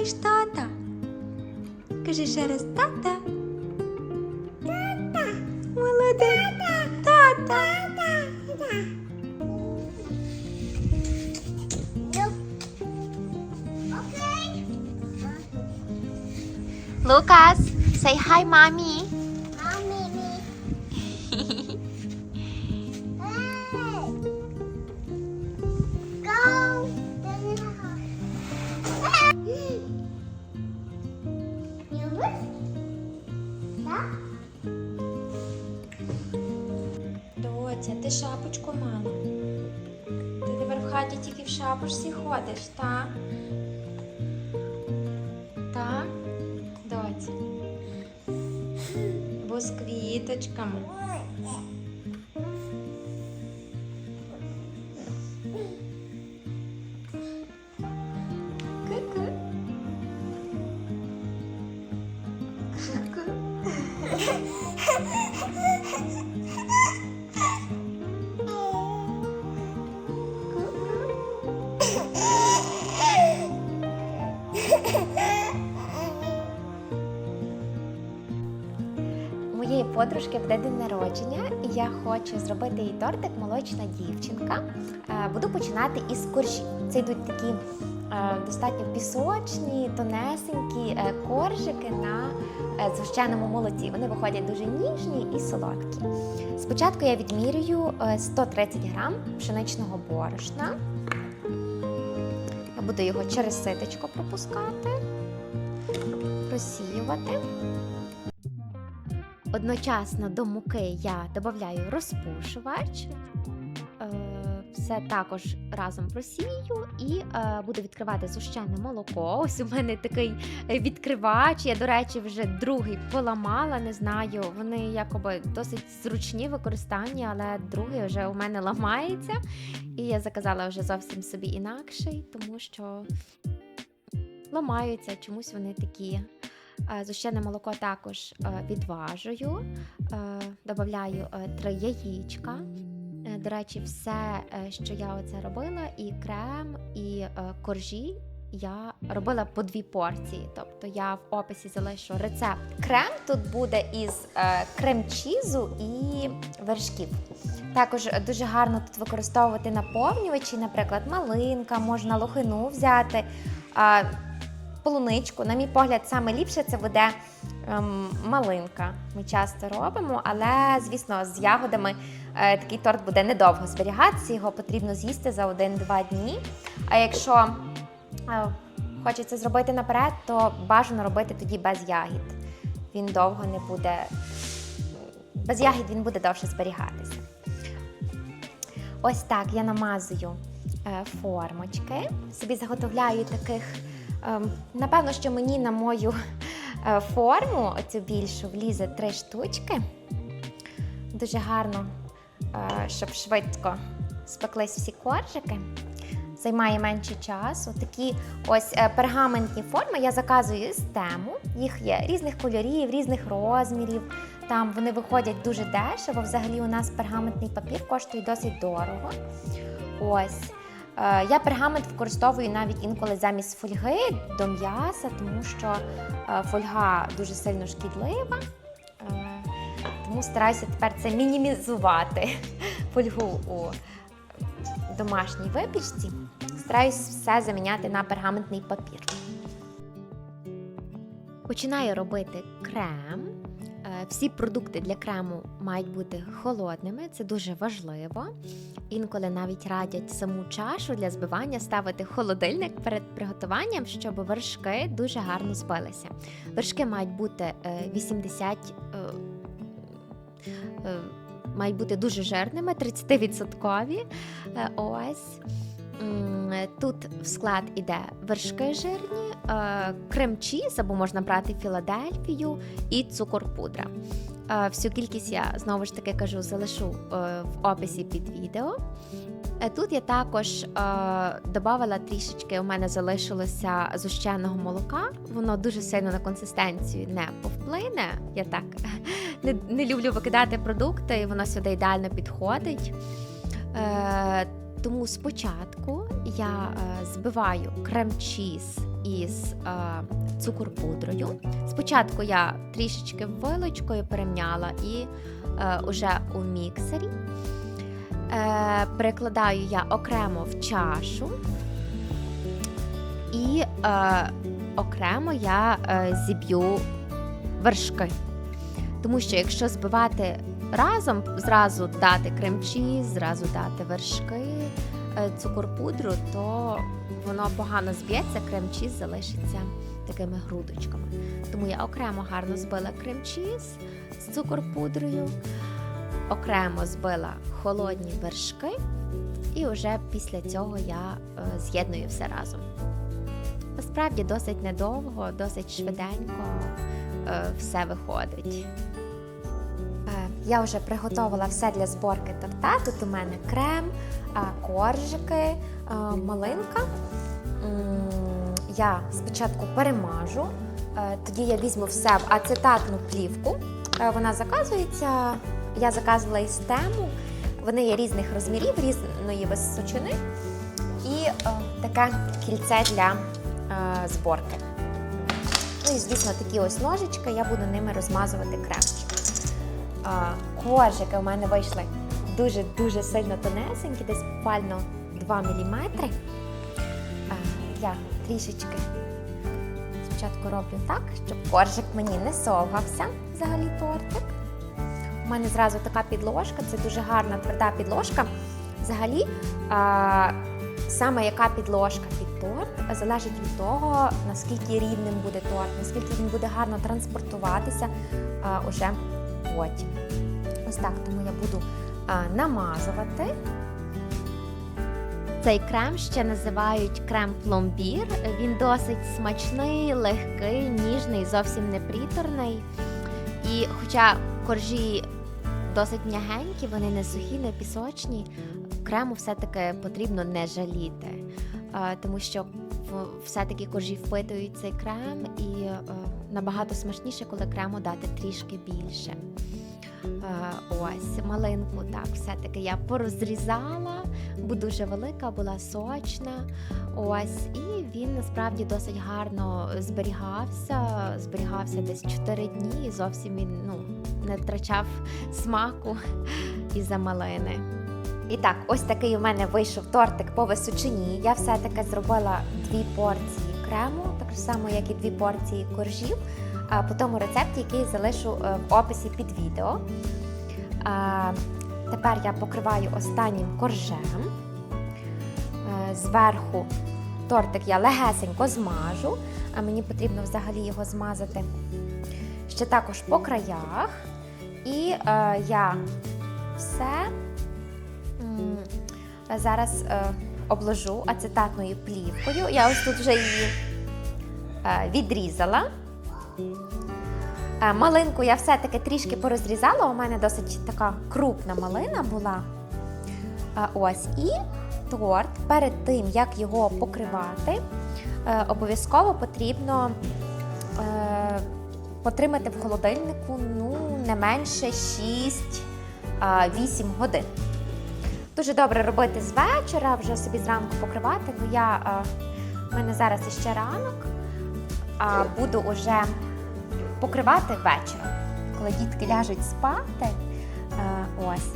маєш тата? Кажи ще раз тата. Тата. Молодець. Тата. Лукас, say hi, mommy. Тільки всі ходиш, так? Так? Доці. Бо з квіточками. Подружки буде день народження, і я хочу зробити їй тортик молочна дівчинка. Е, Буду починати із коржів. Це йдуть такі е, достатньо пісочні, тонесенькі е, коржики на згущеному молоці. Вони виходять дуже ніжні і солодкі. Спочатку я відмірюю е, 130 грам пшеничного борошна. Я буду його через ситочко пропускати, просіювати. Одночасно до муки я додаю розпушувач. Е, Все також разом просію і е, буду відкривати зущене молоко. Ось у мене такий е, відкривач. Я, до речі, вже другий поламала. Не знаю. Вони якоби досить зручні в використанні, але другий вже у мене ламається. І я заказала вже зовсім собі інакший, тому що ламаються, чомусь вони такі. Е, Зущене молоко також е, відважую, е, додаю е, три яєчка. До речі, все, що я оце робила, і крем, і коржі. Я робила по дві порції, тобто я в описі залишу рецепт. Крем тут буде із крем-чізу і вершків. Також дуже гарно тут використовувати наповнювачі, наприклад, малинка, можна лохину взяти. Полуничку. На мій погляд, саме ліпше це буде ем, малинка. Ми часто робимо, але, звісно, з ягодами е, такий торт буде недовго зберігатися, його потрібно з'їсти за 1-2 дні. А якщо е, хочеться зробити наперед, то бажано робити тоді без ягід. Він довго не буде. Без ягід він буде довше зберігатися. Ось так я намазую е, формочки. Собі заготовляю таких. Ем, Напевно, що мені на мою е, форму, оцю більшу, влізе три штучки. Дуже гарно, е, щоб швидко спеклись всі коржики. Займає менше часу. Такі ось е, пергаментні форми я заказую з тему. Їх є різних кольорів, різних розмірів. Там вони виходять дуже дешево. Взагалі у нас пергаментний папір коштує досить дорого. Ось. Е, Я пергамент використовую навіть інколи замість фольги до м'яса, тому що е, фольга дуже сильно шкідлива. Е, Тому стараюся тепер це мінімізувати фольгу у домашній випічці. Стараюсь все заміняти на пергаментний папір. Починаю робити крем. Е, Всі продукти для крему мають бути холодними, це дуже важливо. Інколи навіть радять саму чашу для збивання ставити холодильник перед приготуванням, щоб вершки дуже гарно збилися. Вершки мають бути е, 80, е, е, мають бути дуже жирними, 30%. Е, Ось. М, Тут в склад іде вершки жирні, е, крем-чіз, або можна брати Філадельфію і цукор пудра. Е, Всю кількість я знову ж таки кажу, залишу е, в описі під відео. Е, Тут я також е, додавала трішечки, у мене залишилося зущеного молока. Воно дуже сильно на консистенцію не повплине. Я так не, не люблю викидати продукти, і воно сюди ідеально підходить. Е, тому спочатку я е, збиваю крем-чіз із е, цукор-пудрою. Спочатку я трішечки вилочкою перемняла і е, уже у міксері. Е, перекладаю я окремо в чашу. І е, окремо я е, зіб'ю вершки. Тому що якщо збивати разом, зразу дати крем-чіз, зразу дати вершки, е, цукор-пудру, то воно погано зб'ється, крем-чіз залишиться такими грудочками. Тому я окремо гарно збила крем-чіз з цукор-пудрою, окремо збила холодні вершки, і вже після цього я е, з'єдную все разом. Насправді досить недовго, досить швиденько е, все виходить. Е, Я вже приготувала все для зборки торта. Тут у мене крем, е, коржики, е, малинка. Я спочатку перемажу, е, тоді я візьму все в ацетатну плівку. Е, Вона заказується. Я заказувала із тему. Вони є різних розмірів, різної височини. І таке кільце для зборки. Ну і, звісно, такі ось ножички, я буду ними розмазувати кремчик. Коржики у мене вийшли дуже-дуже сильно тонесенькі, десь буквально 2 мм. Я трішечки спочатку роблю так, щоб коржик мені не совгався взагалі тортик. У мене зразу така підложка, це дуже гарна тверда підложка. Взагалі, а, саме яка підложка під торт залежить від того, наскільки рідним буде торт, наскільки він буде гарно транспортуватися а, уже потім. Ось так, тому я буду намазувати. Цей крем ще називають крем пломбір. Він досить смачний, легкий, ніжний, зовсім не приторний. І хоча коржі досить м'ягенькі, вони не сухі, не пісочні, крему все-таки потрібно не жаліти, тому що все-таки коржі впитують цей крем і набагато смачніше, коли крему дати трішки більше. Е, Ось малинку, так, все-таки я порозрізала, бо дуже велика, була сочна. Ось, і він насправді досить гарно зберігався. Зберігався десь 4 дні, і зовсім він ну, не втрачав смаку із-за малини. І так, ось такий у мене вийшов тортик по височині. Я все-таки зробила дві порції крему, так само, як і дві порції коржів, по тому рецепті, який залишу е, в описі під відео. Тепер я покриваю останнім коржем. Е, Зверху тортик я легесенько змажу, а мені потрібно взагалі його змазати ще також по краях. І е, я все зараз обложу ацетатною плівкою. Я ось тут вже її е, відрізала. Е, Малинку я все-таки трішки порозрізала. У мене досить така крупна малина була. Е, Ось. І торт перед тим, як його покривати, обов'язково потрібно потримати в холодильнику ну, не менше 6-8 годин. Дуже добре робити з вечора, вже собі зранку покривати. Ну я в мене зараз іще ранок, а буду уже покривати вечором, коли дітки ляжуть спати. Е, ось.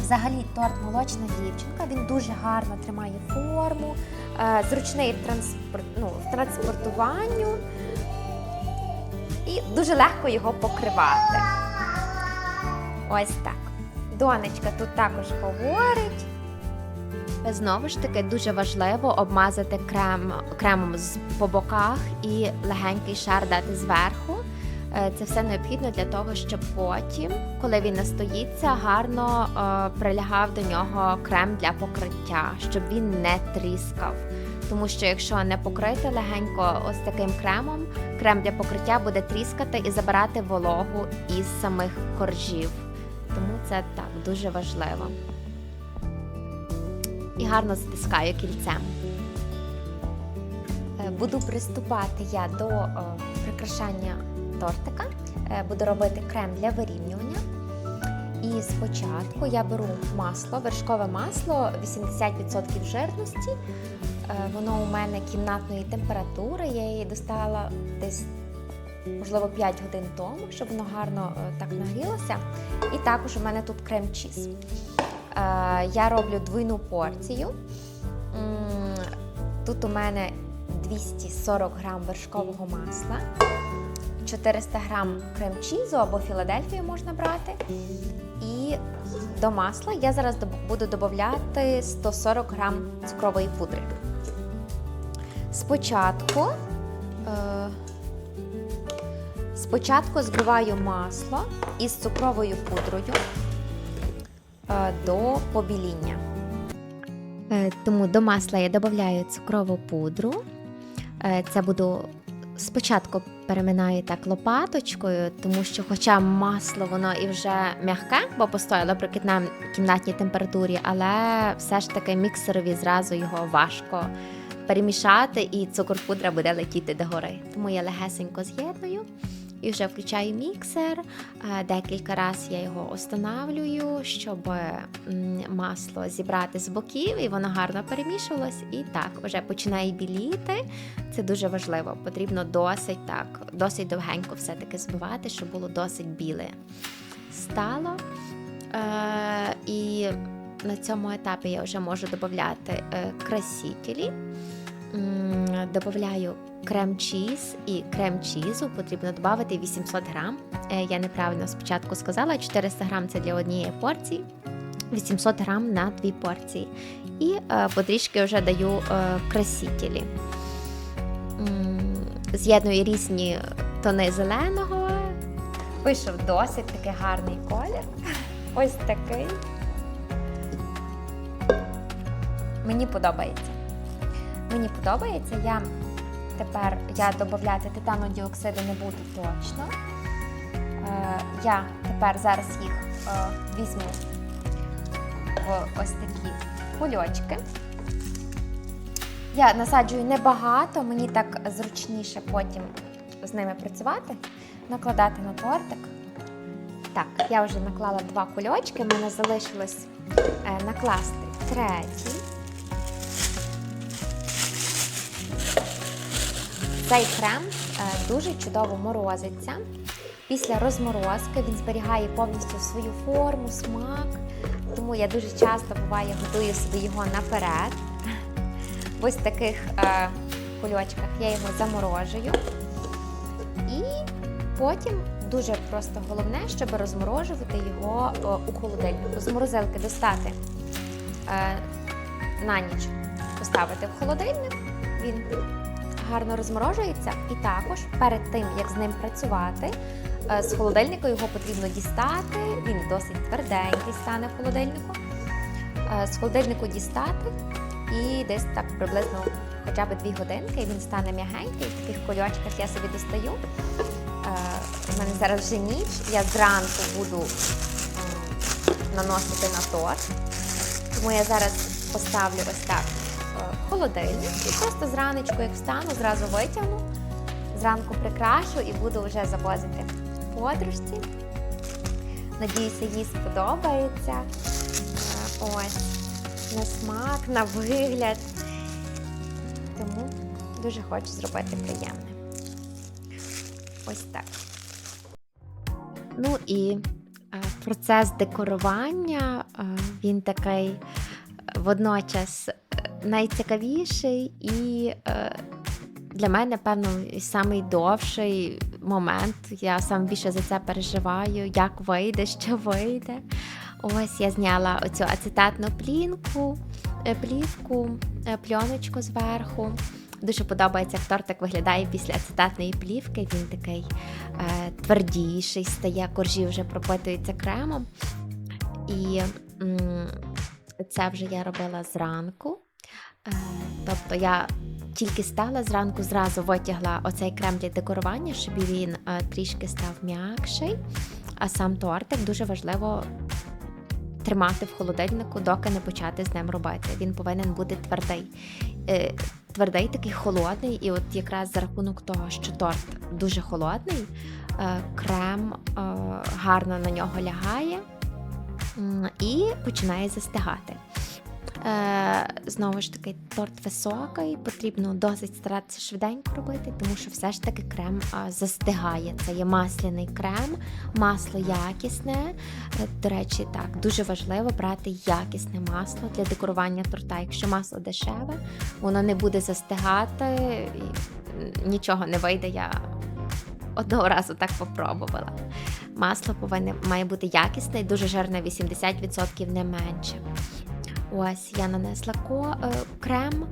Взагалі торт молочна дівчинка, він дуже гарно тримає форму, е, зручний в, транспорт, ну, в транспортуванню і дуже легко його покривати. Ось так. Донечка тут також говорить. Знову ж таки, дуже важливо обмазати крем, кремом по боках і легенький шар дати зверху. Е, Це все необхідно для того, щоб потім, коли він настоїться, гарно е, прилягав до нього крем для покриття, щоб він не тріскав. Тому що якщо не покрити легенько ось таким кремом, крем для покриття буде тріскати і забирати вологу із самих коржів. Це так дуже важливо. І гарно стискаю кільцем. Е, Буду приступати я до е, прикрашання тортика. Е, Буду робити крем для вирівнювання. І спочатку я беру масло, вершкове масло 80% жирності. Воно у мене кімнатної температури. Я її достала десь, можливо, 5 годин тому, щоб воно гарно е, так нагрілося. І також у мене тут крем-чіз. Е, Я роблю двойну порцію. Тут у мене 240 грам вершкового масла, 400 грам крем-чізу або Філадельфію можна брати. І до масла я зараз буду додати 140 грам цукрової пудри. Спочатку, е, спочатку збиваю масло із цукровою пудрою е, до побіління. Е, Тому до масла я додаю цукрову пудру. Е, Це буду спочатку переминаю так лопаточкою, тому що, хоча масло воно і вже м'яке, бо постояло при кімнатній температурі, але все ж таки міксерові зразу його важко перемішати, і цукор пудра буде летіти догори. Тому я легесенько з'єдную. І вже включаю міксер. Е, Декілька разів я його останавлюю, щоб масло зібрати з боків, і воно гарно перемішувалось. І так, вже починає біліти. Це дуже важливо. Потрібно досить так, досить довгенько все-таки збивати, щоб було досить біле стало. Е, і на цьому етапі я вже можу додати е, красителі. М, Добавляю крем-чіз і крем-чізу потрібно додати 800 грам. Е, Я неправильно спочатку сказала, 400 грам це для однієї порції, 800 грам на дві порції. І е, потрішки вже даю е, красителі. З'єдную різні тони зеленого. Вийшов досить такий гарний колір. Ось такий. Мені подобається. Мені подобається. Я тепер я додати титанодіоксиду не буду точно. Е, я тепер зараз їх е, візьму в ось такі кульочки. Я насаджую небагато, мені так зручніше потім з ними працювати, накладати на тортик. Так, я вже наклала два кульочки, в мене залишилось е, накласти третій. Цей крем е, дуже чудово морозиться. Після розморозки він зберігає повністю свою форму, смак. Тому я дуже часто буває готую собі його наперед. В ось таких е, кульочках я його заморожую. І потім дуже просто головне, щоб розморожувати його е, у холодильнику. З морозилки достати е, на ніч, поставити в холодильник. Він гарно розморожується, і також перед тим, як з ним працювати, е, з холодильника його потрібно дістати. Він досить тверденький стане в холодильнику. Е, З холодильнику дістати і десь так приблизно хоча б 2 годинки, і він стане м'ягенький. В таких кульочках я собі достаю. У мене зараз вже ніч, я зранку буду наносити на торт. Тому я зараз поставлю ось так е, холодильник і просто зранечку, як встану, зразу витягну, зранку прикрашу і буду вже завозити подружці. Надіюся, їй сподобається. Ось, на смак, на вигляд. Тому дуже хочу зробити приємне. Ось так. Ну і е, процес декорування, е, він такий е, водночас найцікавіший і е, для мене, певно, і самий довший момент. Я сам більше за це переживаю, як вийде, що вийде. Ось я зняла оцю ацетатну плінку, е, плівку, е, пленочку зверху. Дуже подобається, як тортик виглядає після ацетатної плівки. Він такий е, твердіший стає, коржі вже пропитуються кремом. І м, це вже я робила зранку. Е, тобто я тільки стала зранку, зразу витягла оцей крем для декорування, щоб він е, трішки став м'якший. А сам тортик дуже важливо тримати в холодильнику, доки не почати з ним робити. Він повинен бути твердий. Е, Твердий такий холодний, і от якраз за рахунок того, що торт дуже холодний, крем гарно на нього лягає і починає застигати. Е, знову ж таки, торт високий, потрібно досить старатися швиденько робити, тому що все ж таки крем застигає. Це є масляний крем, масло якісне. Е, До речі, так, дуже важливо брати якісне масло для декорування торта. Якщо масло дешеве, воно не буде застигати, і нічого не вийде. Я одного разу так попробувала. Масло повинне має бути якісне і дуже жирне, 80% не менше. Ось я нанесла ко, е, крем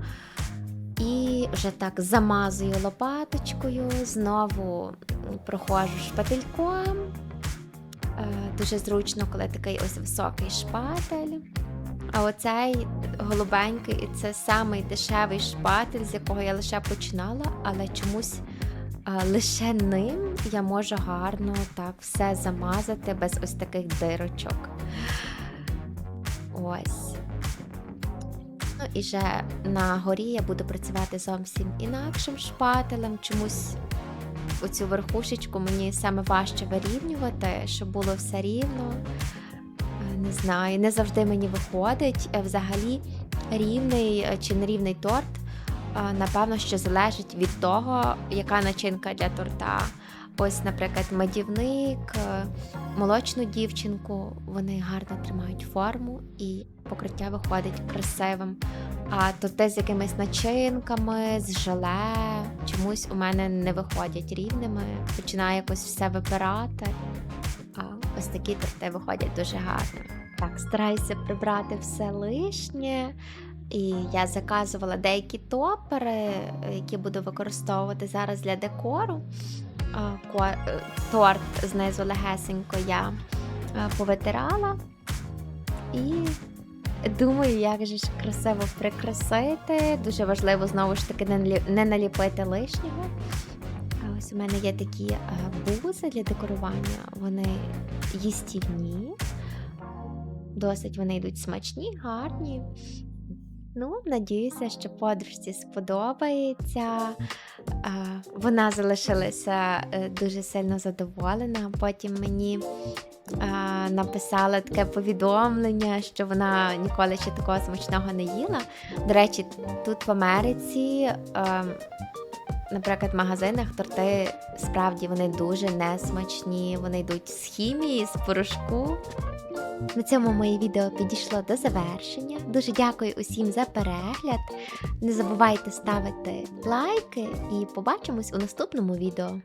і вже так замазую лопаточкою, знову проходжу шпательком. Е, дуже зручно, коли такий ось високий шпатель. А оцей голубенький це самий дешевий шпатель, з якого я лише починала, але чомусь е, лише ним я можу гарно так все замазати без ось таких дирочок. Ось. І вже на горі я буду працювати зовсім інакшим шпателем. Чомусь оцю верхушечку мені саме важче вирівнювати, щоб було все рівно. Е, Не знаю, не завжди мені виходить. Е, Взагалі, рівний е, чи нерівний торт, напевно, що залежить від того, яка начинка для торта. Ось, наприклад, медівник, молочну дівчинку, вони гарно тримають форму і покриття виходить красивим. А торти з якимись начинками, з желе, чомусь у мене не виходять рівними, починає якось все випирати. А ось такі торти виходять дуже гарно. Так, стараюся прибрати все лишнє. І я заказувала деякі топери, які буду використовувати зараз для декору. Е, Торт знизу легесенько я е, повитирала. І думаю, як же ж красиво прикрасити. Дуже важливо знову ж таки не наліпити лишнього. А ось у мене є такі е, бузи для декорування. Вони їстівні. Досить вони йдуть смачні, гарні. Ну, надіюся, що подружці сподобається. Вона залишилася е, дуже сильно задоволена. Потім мені написала таке повідомлення, що вона ніколи ще такого смачного не їла. До речі, тут в Америці, наприклад, в магазинах торти справді вони дуже несмачні. Вони йдуть з хімії, з порошку. На цьому моє відео підійшло до завершення. Дуже дякую усім за перегляд. Не забувайте ставити лайки і побачимось у наступному відео.